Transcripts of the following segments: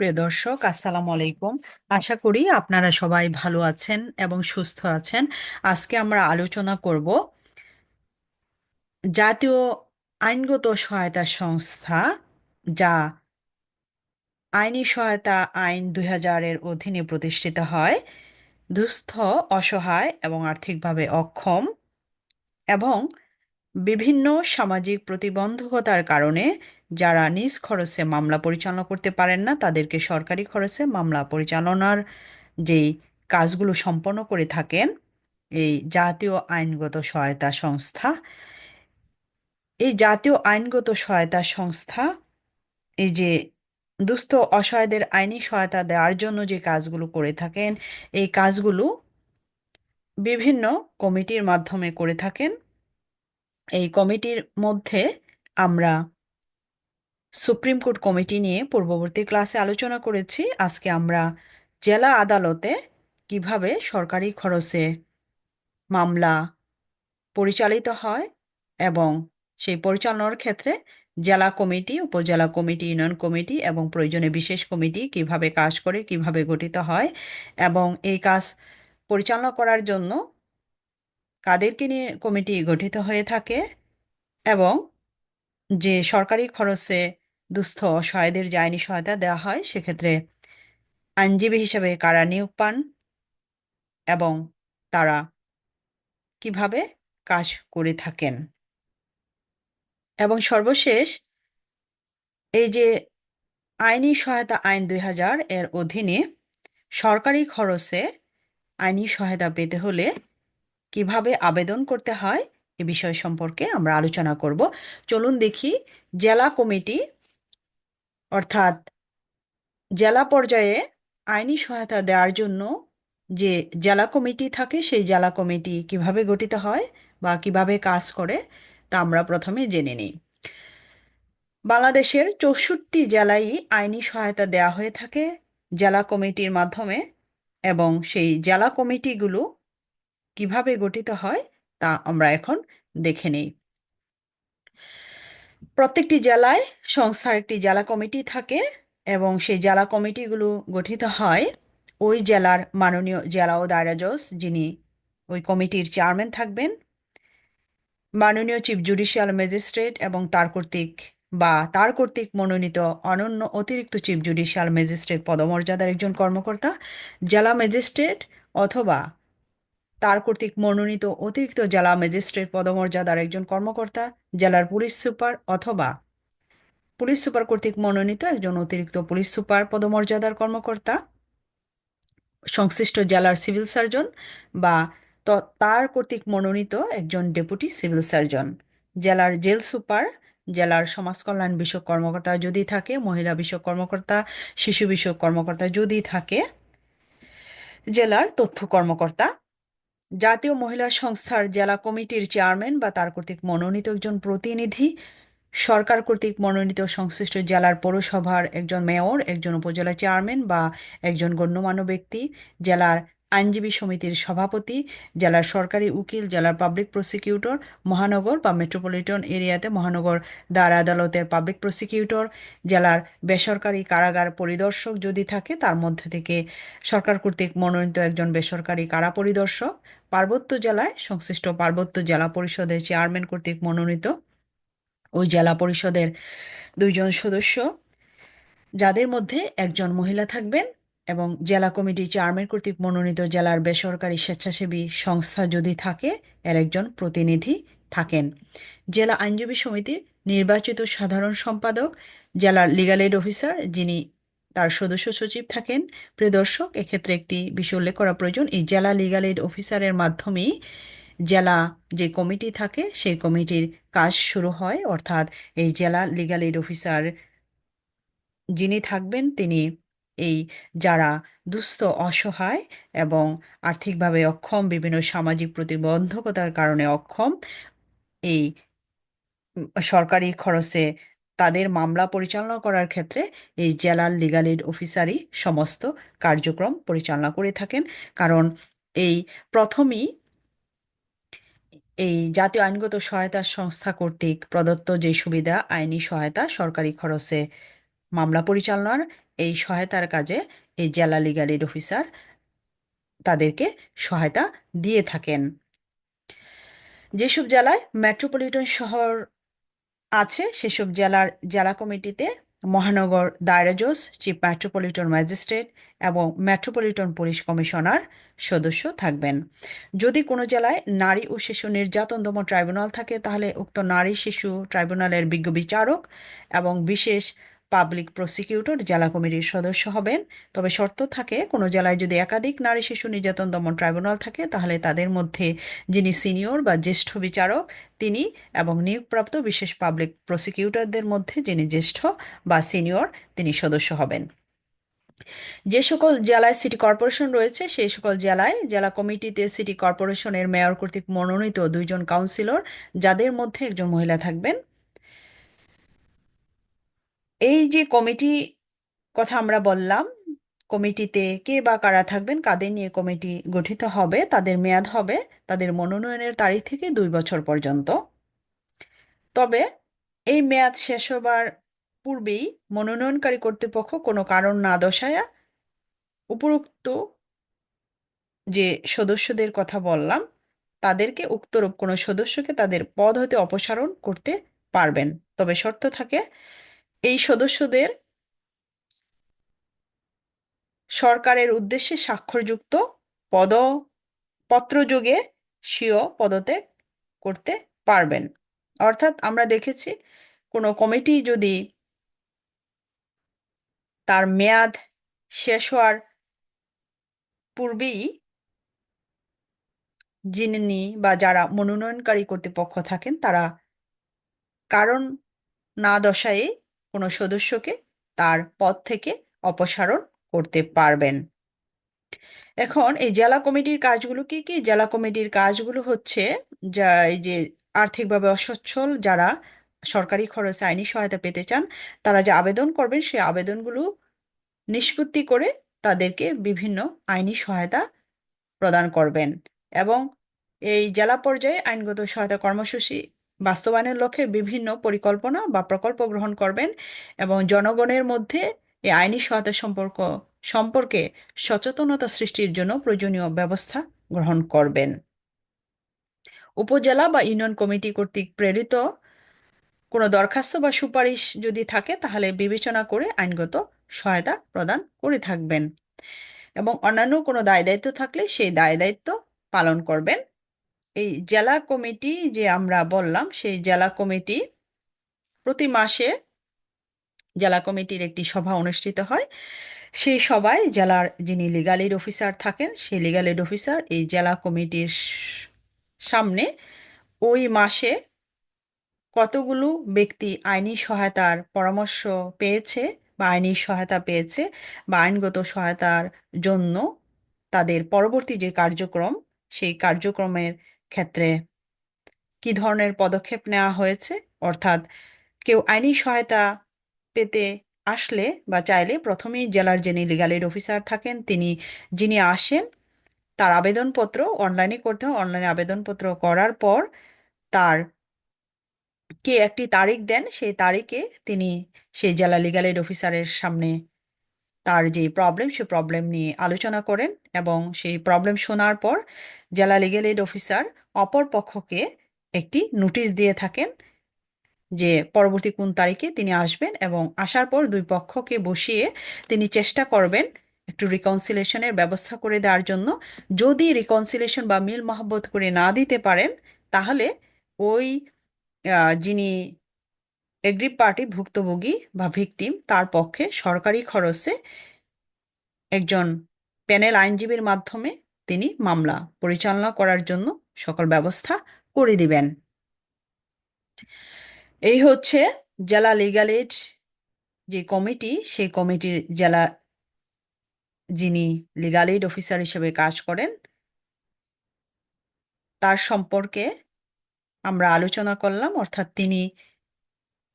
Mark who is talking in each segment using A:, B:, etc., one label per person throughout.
A: প্রিয় দর্শক, আসসালামু আলাইকুম। আশা করি আপনারা সবাই ভালো আছেন এবং সুস্থ আছেন। আজকে আমরা আলোচনা করব জাতীয় আইনগত সহায়তা সংস্থা, যা আইনি সহায়তা আইন দুই হাজারের অধীনে প্রতিষ্ঠিত হয়, দুস্থ, অসহায় এবং আর্থিকভাবে অক্ষম এবং বিভিন্ন সামাজিক প্রতিবন্ধকতার কারণে যারা নিজ খরচে মামলা পরিচালনা করতে পারেন না, তাদেরকে সরকারি খরচে মামলা পরিচালনার যেই কাজগুলো সম্পন্ন করে থাকেন, এই জাতীয় আইনগত সহায়তা সংস্থা, এই জাতীয় আইনগত সহায়তা সংস্থা, এই যে দুস্থ অসহায়দের আইনি সহায়তা দেওয়ার জন্য যে কাজগুলো করে থাকেন, এই কাজগুলো বিভিন্ন কমিটির মাধ্যমে করে থাকেন। এই কমিটির মধ্যে আমরা সুপ্রিম কোর্ট কমিটি নিয়ে পূর্ববর্তী ক্লাসে আলোচনা করেছি। আজকে আমরা জেলা আদালতে কীভাবে সরকারি খরচে মামলা পরিচালিত হয় এবং সেই পরিচালনার ক্ষেত্রে জেলা কমিটি, উপজেলা কমিটি, ইউনিয়ন কমিটি এবং প্রয়োজনে বিশেষ কমিটি কীভাবে কাজ করে, কীভাবে গঠিত হয় এবং এই কাজ পরিচালনা করার জন্য কাদেরকে নিয়ে কমিটি গঠিত হয়ে থাকে এবং যে সরকারি খরচে দুস্থ অসহায়দের যে আইনি সহায়তা দেওয়া হয়, সেক্ষেত্রে আইনজীবী হিসেবে কারা নিয়োগ পান এবং তারা কীভাবে কাজ করে থাকেন? এবং সর্বশেষ, এই যে আইনি সহায়তা আইন দুই হাজার এর অধীনে সরকারি খরচে আইনি সহায়তা পেতে হলে কীভাবে আবেদন করতে হয়, এ বিষয় সম্পর্কে আমরা আলোচনা করব। চলুন দেখি, জেলা কমিটি অর্থাৎ জেলা পর্যায়ে আইনি সহায়তা দেওয়ার জন্য যে জেলা কমিটি থাকে, সেই জেলা কমিটি কীভাবে গঠিত হয় বা কীভাবে কাজ করে, তা আমরা প্রথমে জেনে নিই। বাংলাদেশের চৌষট্টি জেলায় আইনি সহায়তা দেওয়া হয়ে থাকে জেলা কমিটির মাধ্যমে এবং সেই জেলা কমিটিগুলো কীভাবে গঠিত হয়, তা আমরা এখন দেখে নেই। প্রত্যেকটি জেলায় সংস্থার একটি জেলা কমিটি থাকে এবং সেই জেলা কমিটিগুলো গঠিত হয় ওই জেলার মাননীয় জেলা ও দায়রা জজ, যিনি ওই কমিটির চেয়ারম্যান থাকবেন। মাননীয় চিফ জুডিশিয়াল ম্যাজিস্ট্রেট এবং তার কর্তৃক বা তার কর্তৃক মনোনীত অনন্য অতিরিক্ত চিফ জুডিশিয়াল ম্যাজিস্ট্রেট পদমর্যাদার একজন কর্মকর্তা, জেলা ম্যাজিস্ট্রেট অথবা তার কর্তৃক মনোনীত অতিরিক্ত জেলা ম্যাজিস্ট্রেট পদমর্যাদার একজন কর্মকর্তা, জেলার পুলিশ সুপার অথবা পুলিশ সুপার কর্তৃক মনোনীত একজন অতিরিক্ত পুলিশ সুপার পদমর্যাদার কর্মকর্তা, সংশ্লিষ্ট জেলার সিভিল সার্জন বা তার কর্তৃক মনোনীত একজন ডেপুটি সিভিল সার্জন। জেলার জেল সুপার, জেলার সমাজ কল্যাণ বিষয়ক কর্মকর্তা যদি থাকে, মহিলা বিষয়ক কর্মকর্তা, শিশু বিষয়ক কর্মকর্তা যদি থাকে, জেলার তথ্য কর্মকর্তা জাতীয় মহিলা সংস্থার জেলা কমিটির চেয়ারম্যান বা তার কর্তৃক মনোনীত একজন প্রতিনিধি, সরকার কর্তৃক মনোনীত সংশ্লিষ্ট জেলার পৌরসভার একজন মেয়র, একজন উপজেলা চেয়ারম্যান বা একজন গণ্যমান্য ব্যক্তি, জেলার আইনজীবী সমিতির সভাপতি, জেলার সরকারি উকিল, জেলার পাবলিক প্রসিকিউটর মহানগর বা মেট্রোপলিটন এরিয়াতে মহানগর দার আদালতের পাবলিক প্রসিকিউটর জেলার বেসরকারি কারাগার পরিদর্শক যদি থাকে তার মধ্যে থেকে সরকার কর্তৃক মনোনীত একজন বেসরকারি কারা পরিদর্শক, পার্বত্য জেলায় সংশ্লিষ্ট পার্বত্য জেলা পরিষদের চেয়ারম্যান কর্তৃক মনোনীত। ওই জেলা পরিষদের দুইজন সদস্য, যাদের মধ্যে একজন মহিলা থাকবেন এবং জেলা কমিটি চেয়ারম্যান কর্তৃক মনোনীত জেলার বেসরকারি স্বেচ্ছাসেবী সংস্থা যদি থাকে, এর একজন প্রতিনিধি থাকেন। জেলা আইনজীবী সমিতির নির্বাচিত সাধারণ সম্পাদক, জেলার লিগাল এড অফিসার যিনি তার সদস্য সচিব থাকেন প্রিয় দর্শক এক্ষেত্রে একটি বিষয় উল্লেখ করা প্রয়োজন, এই জেলা লিগাল এড অফিসারের মাধ্যমেই জেলা যে কমিটি থাকে, সেই কমিটির কাজ শুরু হয়। অর্থাৎ এই জেলা লিগাল এড অফিসার যিনি থাকবেন, তিনি এই যারা দুস্থ, অসহায় এবং আর্থিকভাবে অক্ষম, বিভিন্ন সামাজিক প্রতিবন্ধকতার কারণে অক্ষম, এই সরকারি খরচে তাদের মামলা পরিচালনা করার ক্ষেত্রে এই জেলার লিগাল এড অফিসারই সমস্ত কার্যক্রম পরিচালনা করে থাকেন। কারণ এই প্রথমেই এই জাতীয় আইনগত সহায়তা সংস্থা কর্তৃক প্রদত্ত যে সুবিধা, আইনি সহায়তা সরকারি খরচে মামলা পরিচালনার এই সহায়তার কাজে এই জেলা এইড অফিসার তাদেরকে সহায়তা দিয়ে থাকেন। যেসব জেলায় মেট্রোপলিটন শহর আছে, সেসব জেলার জেলা কমিটিতে মহানগর দায়রা চিফ মেট্রোপলিটন ম্যাজিস্ট্রেট এবং মেট্রোপলিটন পুলিশ কমিশনার সদস্য থাকবেন। যদি কোনো জেলায় নারী ও শিশু নির্যাতন দমন ট্রাইব্যুনাল থাকে, তাহলে উক্ত নারী শিশু ট্রাইব্যুনালের বিজ্ঞ বিচারক এবং বিশেষ পাবলিক প্রসিকিউটর, জেলা কমিটির সদস্য হবেন। তবে শর্ত থাকে, কোনো জেলায় যদি একাধিক নারী শিশু নির্যাতন দমন ট্রাইব্যুনাল থাকে, তাহলে তাদের মধ্যে যিনি সিনিয়র বা জ্যেষ্ঠ বিচারক, তিনি এবং নিয়োগপ্রাপ্ত বিশেষ পাবলিক প্রসিকিউটরদের মধ্যে যিনি জ্যেষ্ঠ বা সিনিয়র, তিনি সদস্য হবেন। যে সকল জেলায় সিটি কর্পোরেশন রয়েছে, সেই সকল জেলায় জেলা কমিটিতে সিটি কর্পোরেশনের মেয়র কর্তৃক মনোনীত দুইজন কাউন্সিলর, যাদের মধ্যে একজন মহিলা থাকবেন। এই যে কমিটি কথা আমরা বললাম, কমিটিতে কে বা কারা থাকবেন, কাদের নিয়ে কমিটি গঠিত হবে, তাদের মেয়াদ হবে, তাদের মনোনয়নের তারিখ থেকে দুই বছর পর্যন্ত। তবে এই মেয়াদ শেষ হবার পূর্বেই মনোনয়নকারী কর্তৃপক্ষ কোনো কারণ না দর্শায়া উপরোক্ত যে সদস্যদের কথা বললাম, তাদেরকে উক্তরূপ কোনো সদস্যকে তাদের পদ হতে অপসারণ করতে পারবেন। তবে শর্ত থাকে এই সদস্যদের সরকারের উদ্দেশ্যে স্বাক্ষরযুক্ত পদ, পত্রযোগে স্বীয় পদত্যাগ করতে পারবেন। অর্থাৎ আমরা দেখেছি কোনো কমিটি যদি তার মেয়াদ শেষ হওয়ার পূর্বেই যিনি বা যারা মনোনয়নকারী কর্তৃপক্ষ থাকেন তারা কারণ না দশায়ে কোনো সদস্যকে তার পদ থেকে অপসারণ করতে পারবেন। এখন এই জেলা কমিটির কাজগুলো কি কি? জেলা কমিটির কাজগুলো হচ্ছে যা এই যে আর্থিকভাবে অসচ্ছল যারা সরকারি খরচে, আইনি সহায়তা পেতে চান, তারা যে আবেদন করবেন সেই আবেদনগুলো নিষ্পত্তি করে তাদেরকে বিভিন্ন আইনি সহায়তা প্রদান করবেন। এবং এই জেলা পর্যায়ে আইনগত সহায়তা কর্মসূচি বাস্তবায়নের লক্ষ্যে বিভিন্ন পরিকল্পনা বা প্রকল্প গ্রহণ করবেন এবং জনগণের মধ্যে এই আইনি সহায়তা সম্পর্ক, সম্পর্কে সচেতনতা সৃষ্টির জন্য প্রয়োজনীয় ব্যবস্থা গ্রহণ করবেন। উপজেলা বা ইউনিয়ন কমিটি কর্তৃক প্রেরিত কোনো দরখাস্ত বা সুপারিশ যদি থাকে, তাহলে বিবেচনা করে আইনগত সহায়তা প্রদান করে থাকবেন এবং অন্যান্য কোনো দায় দায়িত্ব থাকলে সেই দায় দায়িত্ব পালন করবেন। এই জেলা কমিটি যে আমরা বললাম, সেই জেলা কমিটি প্রতি মাসে জেলা কমিটির একটি সভা অনুষ্ঠিত হয়। সেই সভায় জেলার যিনি লিগাল অফিসার থাকেন, সেই লিগাল অফিসার এই জেলা কমিটির সামনে ওই মাসে কতগুলো ব্যক্তি আইনি সহায়তার পরামর্শ পেয়েছে বা আইনি সহায়তা পেয়েছে বা আইনগত সহায়তার জন্য তাদের পরবর্তী যে কার্যক্রম, সেই কার্যক্রমের ক্ষেত্রে কি ধরনের পদক্ষেপ নেওয়া হয়েছে? অর্থাৎ কেউ আইনি সহায়তা পেতে আসলে বা চাইলে প্রথমেই জেলার যিনি লিগাল অফিসার থাকেন, তিনি, যিনি আসেন, তার আবেদনপত্র অনলাইনে করতে হয়। অনলাইনে আবেদনপত্র করার পর তার কে একটি তারিখ দেন, সেই তারিখে তিনি সেই জেলা লিগাল অফিসারের সামনে তার যে প্রবলেম সে প্রবলেম নিয়ে আলোচনা করেন এবং সেই প্রবলেম শোনার পর জেলা লিগেল এইড অফিসার অপর পক্ষকে একটি নোটিশ দিয়ে থাকেন যে পরবর্তী কোন তারিখে তিনি আসবেন এবং আসার পর দুই পক্ষকে বসিয়ে তিনি চেষ্টা করবেন একটু রিকনসিলেশনের ব্যবস্থা করে দেওয়ার জন্য। যদি রিকনসিলেশন বা মিল মহব্বত করে না দিতে পারেন, তাহলে ওই যিনি এগ্রিভ পার্টি ভুক্তভোগী বা ভিকটিম তার পক্ষে সরকারি খরচে একজন প্যানেল আইনজীবীর মাধ্যমে তিনি মামলা পরিচালনা করার জন্য সকল ব্যবস্থা করে দিবেন। এই হচ্ছে জেলা লিগাল এইড যে কমিটি, সেই কমিটির জেলা যিনি লিগাল এইড অফিসার হিসেবে কাজ করেন, তার সম্পর্কে আমরা আলোচনা করলাম, অর্থাৎ তিনি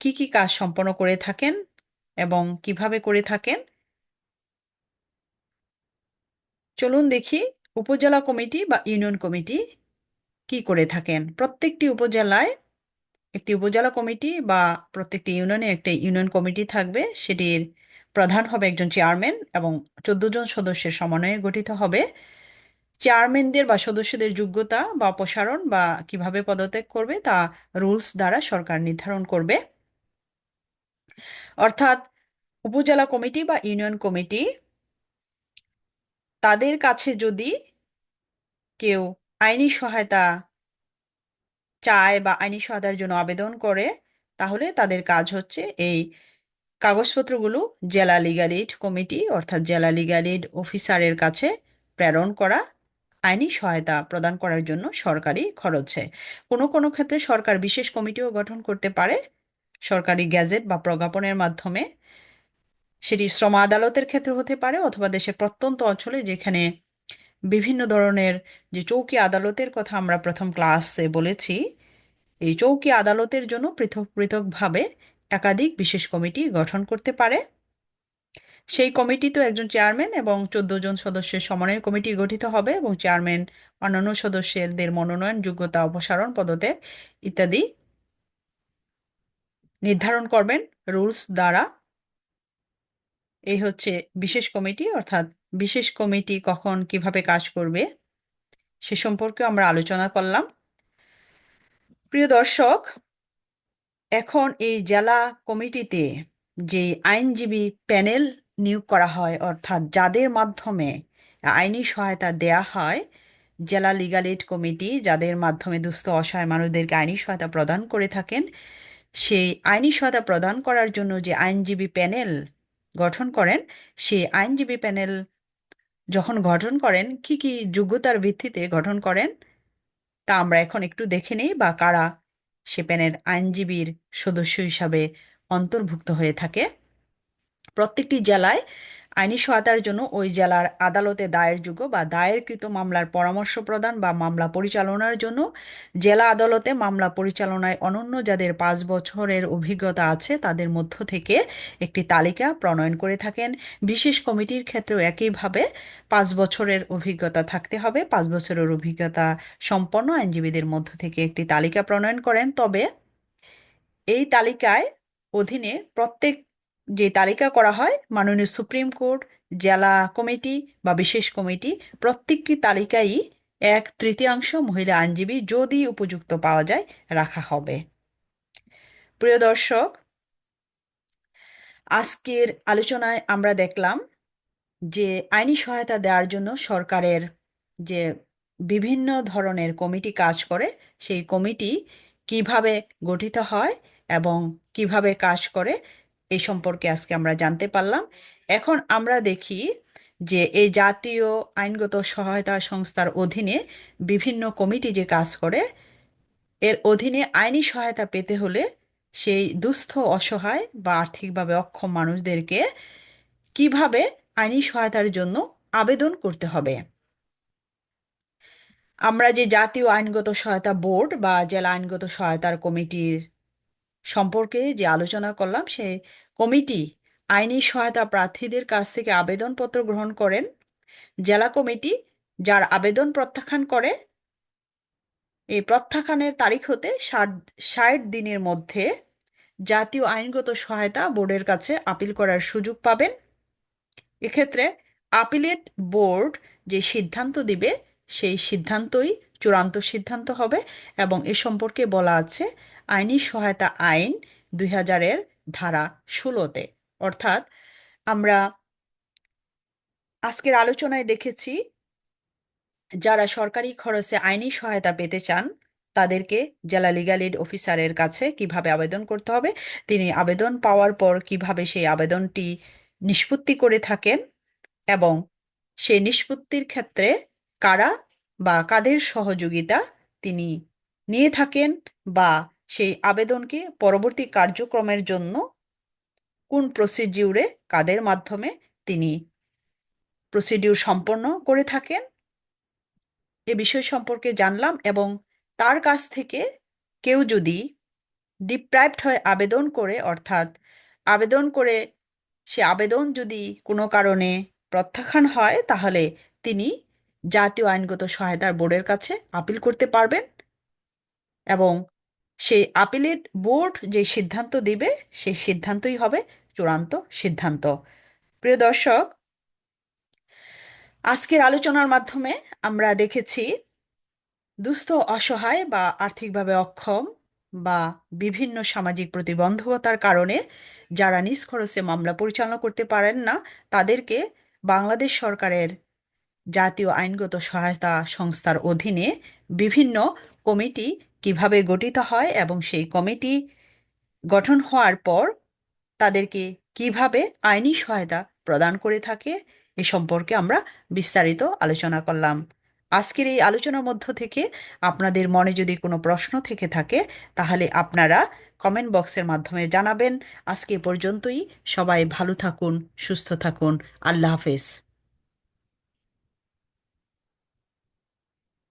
A: কি কি কাজ সম্পন্ন করে থাকেন এবং কীভাবে করে থাকেন? চলুন দেখি উপজেলা কমিটি বা ইউনিয়ন কমিটি কি করে থাকেন। প্রত্যেকটি উপজেলায় একটি উপজেলা কমিটি বা প্রত্যেকটি ইউনিয়নে একটি ইউনিয়ন কমিটি থাকবে। সেটির প্রধান হবে একজন চেয়ারম্যান এবং চোদ্দ জন সদস্যের সমন্বয়ে গঠিত হবে। চেয়ারম্যানদের বা সদস্যদের যোগ্যতা বা অপসারণ বা কীভাবে পদত্যাগ করবে তা রুলস দ্বারা সরকার নির্ধারণ করবে। অর্থাৎ উপজেলা কমিটি বা ইউনিয়ন কমিটি তাদের কাছে যদি কেউ আইনি সহায়তা চায় বা আইনি সহায়তার জন্য আবেদন করে, তাহলে তাদের কাজ হচ্ছে এই কাগজপত্রগুলো জেলা লিগ্যাল এইড কমিটি অর্থাৎ জেলা লিগ্যাল এইড অফিসারের কাছে প্রেরণ করা, আইনি সহায়তা প্রদান করার জন্য সরকারি খরচে। কোনো কোনো ক্ষেত্রে সরকার বিশেষ কমিটিও গঠন করতে পারে। সরকারি গ্যাজেট বা প্রজ্ঞাপনের মাধ্যমে সেটি শ্রম আদালতের ক্ষেত্রে হতে পারে অথবা দেশের প্রত্যন্ত অঞ্চলে যেখানে বিভিন্ন ধরনের যে চৌকি আদালতের কথা আমরা প্রথম ক্লাসে বলেছি, এই চৌকি আদালতের জন্য পৃথক, পৃথকভাবে একাধিক বিশেষ কমিটি গঠন করতে পারে। সেই কমিটিতে একজন চেয়ারম্যান এবং চোদ্দ জন সদস্যের সমন্বয় কমিটি গঠিত হবে এবং চেয়ারম্যান, অন্যান্য সদস্যদের মনোনয়ন, যোগ্যতা, অপসারণ, পদত্যাগ ইত্যাদি নির্ধারণ করবেন রুলস দ্বারা। এই হচ্ছে বিশেষ কমিটি, অর্থাৎ বিশেষ কমিটি কখন কীভাবে কাজ করবে, সে সম্পর্কে আমরা আলোচনা করলাম। প্রিয় দর্শক, এখন এই জেলা কমিটিতে যে আইনজীবী প্যানেল নিয়োগ করা হয়, অর্থাৎ যাদের মাধ্যমে আইনি সহায়তা দেয়া হয়, জেলা লিগাল কমিটি যাদের মাধ্যমে দুস্থ অসহায় মানুষদেরকে আইনি সহায়তা প্রদান করে থাকেন সেই আইনি সহায়তা প্রদান করার জন্য যে আইনজীবী প্যানেল গঠন করেন, সেই আইনজীবী প্যানেল যখন গঠন করেন, কি কি যোগ্যতার ভিত্তিতে গঠন করেন, তা আমরা এখন একটু দেখে নিই বা কারা সে প্যানেল আইনজীবীর সদস্য হিসাবে অন্তর্ভুক্ত হয়ে থাকে। প্রত্যেকটি জেলায় আইনি সহায়তার জন্য ওই জেলার আদালতে দায়েরযোগ্য বা দায়েরকৃত মামলার পরামর্শ প্রদান বা মামলা পরিচালনার জন্য জেলা আদালতে মামলা পরিচালনায় অনন্য যাদের পাঁচ বছরের অভিজ্ঞতা আছে, তাদের মধ্য থেকে একটি তালিকা প্রণয়ন করে থাকেন। বিশেষ কমিটির ক্ষেত্রেও একইভাবে পাঁচ বছরের অভিজ্ঞতা থাকতে হবে। পাঁচ বছরের অভিজ্ঞতা সম্পন্ন আইনজীবীদের মধ্য থেকে একটি তালিকা প্রণয়ন করেন। তবে এই তালিকায় অধীনে প্রত্যেক যে তালিকা করা হয়, মাননীয় সুপ্রিম কোর্ট, জেলা কমিটি বা বিশেষ কমিটি, প্রত্যেকটি তালিকায় এক তৃতীয়াংশ মহিলা আইনজীবী যদি উপযুক্ত পাওয়া যায় রাখা হবে। প্রিয় দর্শক, আজকের আলোচনায় আমরা দেখলাম যে আইনি সহায়তা দেওয়ার জন্য সরকারের যে বিভিন্ন ধরনের কমিটি কাজ করে, সেই কমিটি কীভাবে গঠিত হয় এবং কীভাবে কাজ করে এই সম্পর্কে আজকে আমরা জানতে পারলাম। এখন আমরা দেখি যে এই জাতীয় আইনগত সহায়তা সংস্থার অধীনে বিভিন্ন কমিটি যে কাজ করে, এর অধীনে আইনি সহায়তা পেতে হলে সেই দুস্থ, অসহায় বা আর্থিকভাবে অক্ষম মানুষদেরকে কীভাবে আইনি সহায়তার জন্য আবেদন করতে হবে? আমরা যে জাতীয় আইনগত সহায়তা বোর্ড বা জেলা আইনগত সহায়তার কমিটির সম্পর্কে যে আলোচনা করলাম, সে কমিটি আইনি সহায়তা প্রার্থীদের কাছ থেকে আবেদনপত্র গ্রহণ করেন। জেলা কমিটি যার আবেদন প্রত্যাখ্যান করে, এই প্রত্যাখ্যানের তারিখ হতে ষাট ষাট দিনের মধ্যে জাতীয় আইনগত সহায়তা বোর্ডের কাছে আপিল করার সুযোগ পাবেন। এক্ষেত্রে আপিলেট বোর্ড যে সিদ্ধান্ত দিবে, সেই সিদ্ধান্তই চূড়ান্ত সিদ্ধান্ত হবে এবং এ সম্পর্কে বলা আছে, আইনি সহায়তা আইন দুই হাজারের ধারা ষোলোতে। অর্থাৎ আমরা আজকের আলোচনায় দেখেছি, যারা সরকারি খরচে আইনি সহায়তা পেতে চান, তাদেরকে জেলা লিগ্যাল এইড অফিসারের কাছে কীভাবে আবেদন করতে হবে, তিনি আবেদন পাওয়ার পর কীভাবে সেই আবেদনটি নিষ্পত্তি করে থাকেন এবং সেই নিষ্পত্তির ক্ষেত্রে কারা বা কাদের সহযোগিতা তিনি নিয়ে থাকেন বা সেই আবেদনকে পরবর্তী কার্যক্রমের জন্য কোন প্রসিডিউরে কাদের মাধ্যমে তিনি প্রসিডিউর সম্পন্ন করে থাকেন এ বিষয় সম্পর্কে জানলাম এবং তার কাছ থেকে কেউ যদি ডিপ্রাইভড হয় আবেদন করে, অর্থাৎ আবেদন করে সে আবেদন যদি কোনো কারণে প্রত্যাখ্যান হয়, তাহলে তিনি জাতীয় আইনগত সহায়তার বোর্ডের কাছে আপিল করতে পারবেন এবং সেই আপিলের বোর্ড যে সিদ্ধান্ত দিবে, সেই সিদ্ধান্তই হবে চূড়ান্ত সিদ্ধান্ত। প্রিয় দর্শক, আজকের আলোচনার মাধ্যমে আমরা দেখেছি দুস্থ, অসহায় বা আর্থিকভাবে অক্ষম বা বিভিন্ন সামাজিক প্রতিবন্ধকতার কারণে যারা নিজ খরচে মামলা পরিচালনা করতে পারেন না, তাদেরকে বাংলাদেশ সরকারের জাতীয় আইনগত সহায়তা সংস্থার অধীনে বিভিন্ন কমিটি কীভাবে গঠিত হয় এবং সেই কমিটি গঠন হওয়ার পর তাদেরকে কীভাবে আইনি সহায়তা প্রদান করে থাকে, এ সম্পর্কে আমরা বিস্তারিত আলোচনা করলাম। আজকের এই আলোচনার মধ্য থেকে আপনাদের মনে যদি কোনো প্রশ্ন থেকে থাকে, তাহলে আপনারা কমেন্ট বক্সের মাধ্যমে জানাবেন। আজকে পর্যন্তই। সবাই ভালো থাকুন, সুস্থ থাকুন। আল্লাহ হাফেজ।